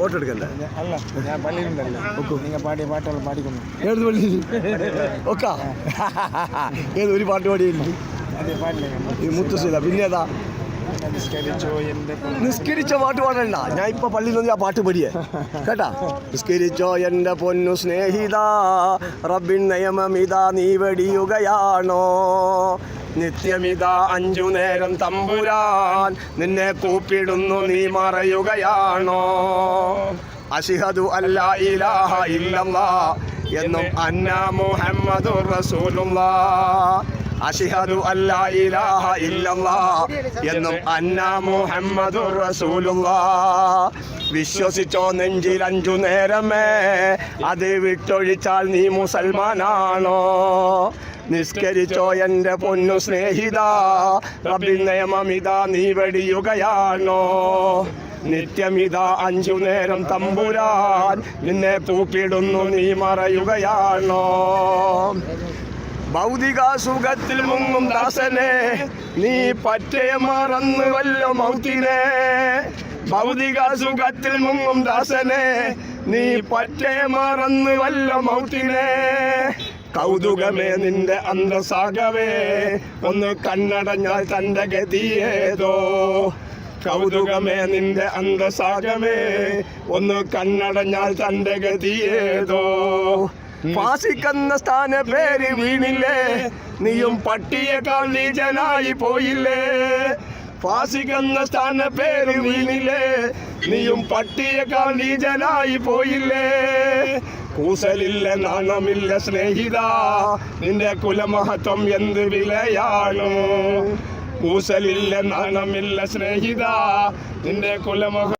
Photo അല്ല ഞാൻ പള്ളിയിലുണ്ടല്ലോ. നിങ്ങൾ പാടിയ പാട്ടുകൾ പാടിക്കുന്നു ഏത് പള്ളി? ഒക്ക? ഏത് ഒരു പാട്ട് പാടിയില്ല. ഈ മുത്തുസില പിന്നെ ഏതാ? നിസ്കരിച്ചോ എന്റെ നിസ്കരിച്ച പാട്ട് പാടണ്ട. ഞാൻ ഇപ്പൊ പള്ളിയിൽ നിന്ന് ആ പാട്ട് പഠിയേ കേട്ടാ? നിസ്കരിച്ചോ എന്റെ പൊന്നു സ്നേഹിത റബ്ബിൻ ഇതാ നീ വെടിയുകയാണോ? നിത്യമിതാ അഞ്ചു നേരം തമ്പുരാൻ. നിന്നെ കൂപ്പിടുന്നു നീ മറയുകയാണോ? അഷിഹദു അല്ലാ ഇലാഹ ഇല്ലല്ലാ എന്നും അന്ന മുഹമ്മദു റസൂലുള്ളാ. അഷിഹദു അല്ലാ ഇലാഹ ഇല്ലല്ലാ എന്നും അന്നാ റസൂലുള്ളാ. വിശ്വസിച്ചോ നെഞ്ചിൽ അഞ്ചു നേരമേ അത് വിട്ടൊഴിച്ചാൽ നീ മുസൽമാനാണോ? നിസ്കരിച്ചോ എന്റെ പൊന്നു സ്നേഹിത അഭിനയമിതാ നീ വെടിയുകയാണോ? നിത്യമിതാ അഞ്ചു നേരം തമ്പുരാൻ നിന്നെ തൂക്കിടുന്നു നീ മറയുകയാണോ? ഭൗതിക സുഖത്തിൽ മുങ്ങും ദാസനെ നീ പറ്റേ മറന്നു വല്ല മൗത്തിനെ. ഭൗതിക സുഖത്തിൽ മുങ്ങും ദാസനെ നീ പറ്റേ മറന്നു വല്ല മൗത്തിനെ. കൗതുകമേ നിന്റെ അന്തസാകവേ ഒന്ന് കണ്ണടഞ്ഞാൽ തന്റെ ഗതിയേതോ കൗതുകമേ നിന്റെ അന്തസാകമേ ഒന്ന് കണ്ണടഞ്ഞാൽ തന്റെ ഗതിയേതോ ഫാസിക്കെന്ന സ്ഥാന പേര് വീണില്ലേ? നീയും പട്ടിയേക്കാൾ നീചനായി പോയില്ലേ? ഫാസിക്കെന്ന സ്ഥാന പേര് വീണില്ലേ? നീയും പട്ടിയേക്കാൾ നീചനായി പോയില്ലേ? കൂസലില്ല നാണമില്ല സ്നേഹിത നിന്റെ കുലമഹത്വം എന്ത് വിലയാണ്? കൂസലില്ല നാണമില്ല സ്നേഹിത നിന്റെ കുലമഹ